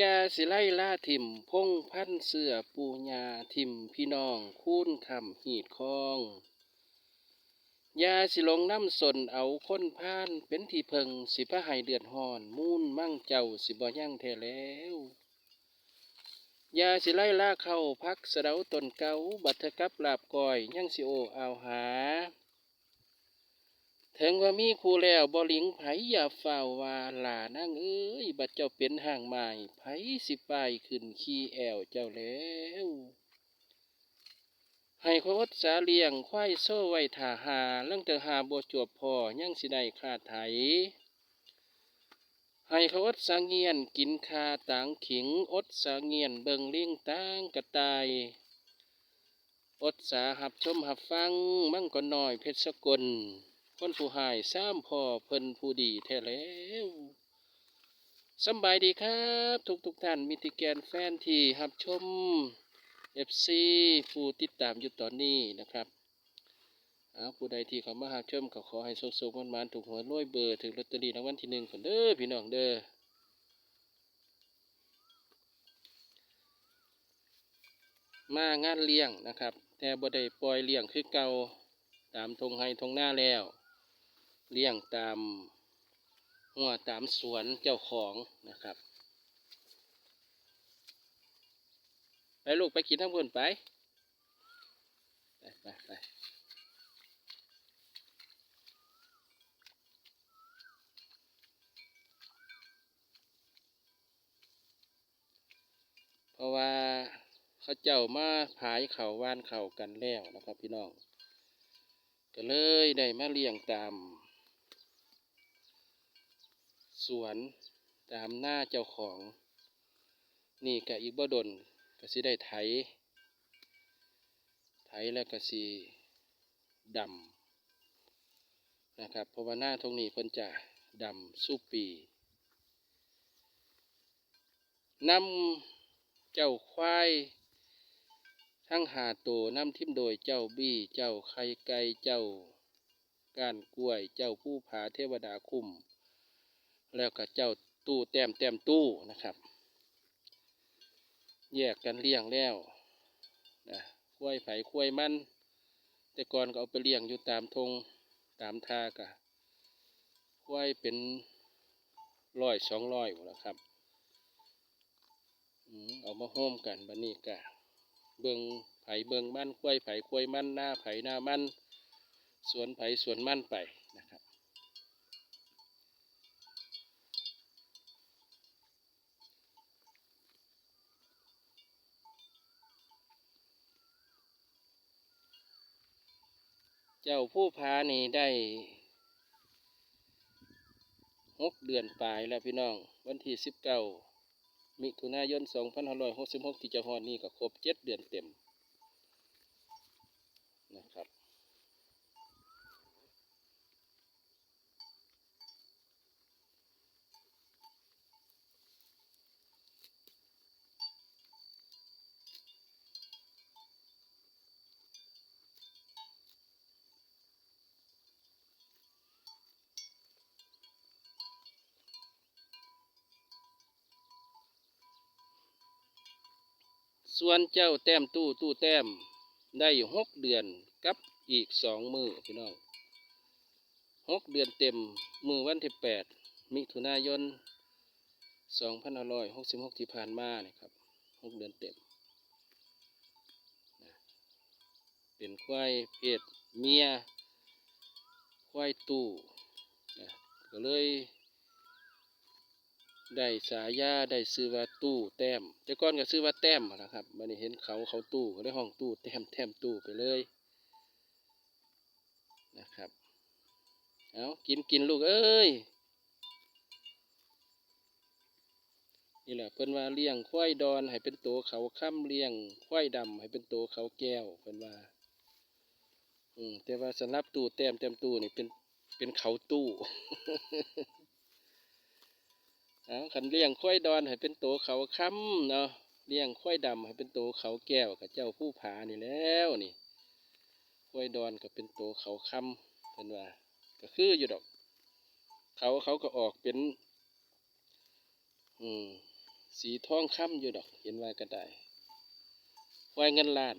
ยาสิไล่ล่าทิมพงพันเสือปูญาทิมพี่น้องคูนคำหีดคองยาสิลงน้ำสนเอาค้นพานเป็นที่เพิงสิพระให้เดือดหอนมูนมั่งเจ้าสิบ่ยั่งแท้แล้วยาสิไล่ล่าเข้าพักสะเดาตนเกาบัตรกับลาบก้อย ยั่งสิโอเอาหา ถึงว่ามีครูแล้วบ่ลิงไผอย่าเฝ้าว่าหลานั่งเอ้ย บัดเจ้าเป็นห่างไม้ไผสิไปขึ้นขี้แอวเจ้าแล้ว ให้ขวดสาเลียงควายโซ่ไว้ถ่าหาเรื่องเตอหาบ่จวบพอยังสิได้ขาดไถ ให้ขอดสาเงียนกินคาต่างขิงอดสาเงียนเบิงเลี้ยงต่างกระตายอดสาหับชมหับฟังมั่งก็น้อยเพชรสกล คนผู้หายซ้ำพ่อเพิ่นผู้ดีแท้แล้วสบายดีครับ ทุกทุกท่านมิติแกนแฟนที่หับชมเอฟซีผู้ติดตามอยู่ตอนนี้นะครับเอาผู้ใดที่เขามาหาชมก็ขอให้สุขๆมันๆถูกหวยรวยเบอร์ถึงลอตเตอรี่รางวัลที่หนึ่งคนเด้อพี่น้องเด้อมางานเลี้ยงนะครับ แต่บ่ได้ปล่อยเลี้ยงคือเก่าตามทงไห้ทงหน้าแล้ว เลี้ยงตามหัวตามสวนเจ้าของนะครับไปลูกไปกินทั้งคนไปไปไปไปเพราะว่าเขาเจ้ามาผายเข่าว่านเข่ากันแล้วนะครับพี่น้อง ก็เลยได้มาเลี้ยงตาม สวนตามหน้าเจ้าของ นี่ก็อีกบ่ดนก็สิได้ไถ ไถแล้วก็สิดำนะครับเพราะว่าหน้าตรงนี้เพิ่นจะดำสู้ปีนำเจ้าควายทั้งหาตัวนำทิมโดยเจ้าบี้ เจ้าไข่ไก่เจ้าก้านกล้วย เจ้าผู้ผาเทวดาคุ้ม แล้วก็เจ้าตู้แต้มแต้มตู้นะครับ แยกกันเลี้ยงแล้วนะคุ้ยไผ่คุ้ยมัน แต่ก่อนก็เอาไปเลี้ยงอยู่ตามทงตามทากะคุ้ยเป็นร้อยสองร้อยหมดแล้วครับเอามาโฮมกันบันนี้กะเบิงไผ่เบิงมันคุ้ยไผ่คุ้ยมันหน้าไผ่หน้ามันสวนไผ่สวนมันไปนะครับ เจ้าผู้พานี่ได้หกเดือนปลายแล้วพี่น้อง วันที่สิบเก้ามิถุนายนสองพันห้าร้อยหกสิบหกที่จะหอดนี่ก็ครบเจ็ดเดือนเต็มนะครับ ส่วนเจ้าแต้มตู้ตู้แต้มได้หกเดือนกับอีกสองมือพี่น้องหกเดือนเต็มมือวันที่แปดมิถุนายนสองพันห้าร้อยหกสิบหกที่ผ่านมาเนี่ยครับหกเดือนเต็มนะเป็นควายเพศเมียควายตู้นะก็เลย ได้สายาได้ซื้อว่าตู้แต้มแต่ก่อนก็ซื้อว่าแต้มนนะครับมันนี้เห็นเขาเขาตู้ก็ได้ห้องตู้แต้มแต้มตู้ไปเลยนะครับเอากินกินลูกเอ้ยนี่แหละเพิ่นว่าเลี้ยงควายดอนให้เป็นตัวเขาค่ำเลี้ยงควายดำให้เป็นตัวเขาแก้วเพิ่นว่า อืมแต่ว่าสำหรับตู้แต้มแต้มตู้นี่เป็นเป็นเขาตู้ เอาขันเลี้ยงควายดอนให้เป็นโตเขาค้ำเนาะเลี้ยงควายดำให้เป็นโตเขาแก้วกับเจ้าผู้ผานี่แล้วนี่ควายดอนก็เป็นโตเขาค้ำเป็นว่าก็คืออยู่ดอก เขาเขาก็ออกเป็น อืมสีทองค้ำอยู่ดอก เห็นว่าก็ได้ควายเงินล้าน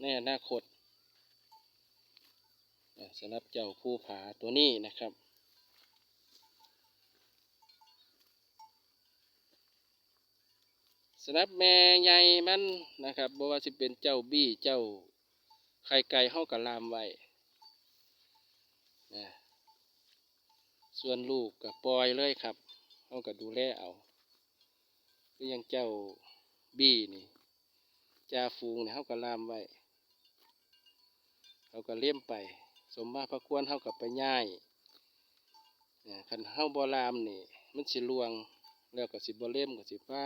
ในอนาคตสำหรับเจ้าผู้ผาตัวนี้นะครับ สำหรับแม่ใหญ่มันนะครับบ่ว่าสิเป็นเจ้าบี้เจ้าไข่ไก่เฮากับลามไว้นะส่วนลูกกับปล่อยเลยครับเฮากับดูแลเอาคือยังเจ้าบี้นี่จ่าฟูงเนี่ยเฮากับลามไว้เฮาก็เลี้ยมไป สมมาพระควรเฮากับไปย่ายนะคันเฮาบ่ลามนี่ มันสิลวงแล้วก็สิบ่เล่มก็สิผ้า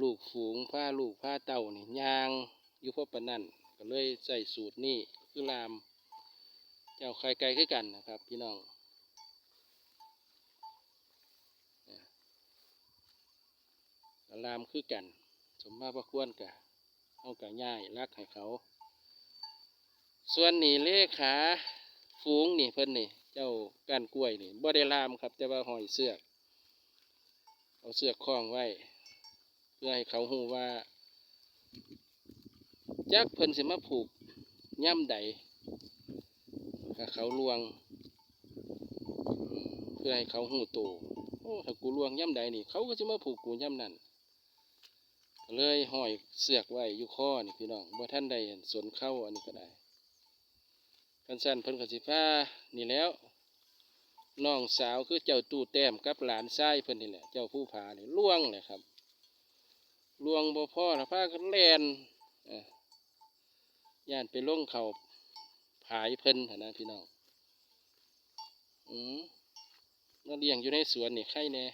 ลูกฝูงผ้าลูกผ้าเต่านี่ยางอยู่พบปนนั่นก็เลยใส่สูตรนี่คือลาม เจ้าไข่ไก่คือกันนะครับ พี่น้องลามคือกัน สมมาพระควรกะเอากะง่ายรักให้เขา ส่วนนี่เลขาฝูงนี่เพิ่นนี่ เจ้าก้านกล้วยนี่บ่ได้ลามครับ แต่ว่าหอยเสือก เอาเสือกคล้องไว้ พื่อให้เขาหูว่าจักเพิ่นสิมาผูกย่ำใดถ้าเขาลวง เพื่อให้เขาหูโตโอ้ถ้ากูลวงย่ำใดนี่ เขาก็จะมาผูกกูย่ำนั่นเลยห้อยเสือกไว้อยู่ข้อนี่พี่น้องบ่ท่านใดเห็นสนเข้าอันนี้ก็ได้กันสั้นเพิ่นกสิพานี่แล้วน้องสาวคือเจ้าตู้แต้มกับหลานชายเพิ่นนี่แหละ เจ้าผู้ผานี่ล่วงเลยครับ ลวงบ่พ่อนะพากันแลนเอ้อย่านไปล่งเขาผายเพิ่นนนะพี่น้องอืมมาเลี้ยงอยู่ในสวนนี่ใครแน่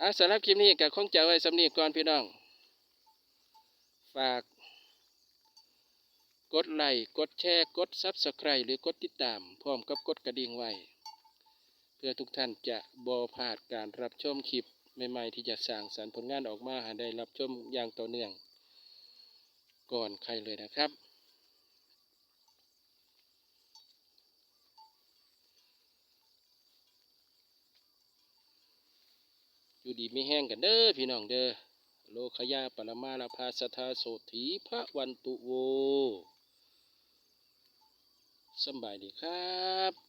อะสำหรับคลิปนี้กับคงจไว้สำนีก่อนพี่น้อง ฝาก กดไลค์กดแชร์ กดซับสไครต์หรือกดติดตาม พร้อมกับกดกระดิ่งไว้ เพื่อทุกท่านจะบอพลาดการรับชมคลิป ใหม่ๆที่จะสร้างสรรค์ผลงานออกมาให้ได้รับชมอย่างต่อเนื่อง ก่อนใครเลยนะครับอยู่ดีไม่แห้งกันเด้อพี่น้องเด้อโลคยาปรมาลาภาสทาโสถีพระวันตุโวสบายดีครับ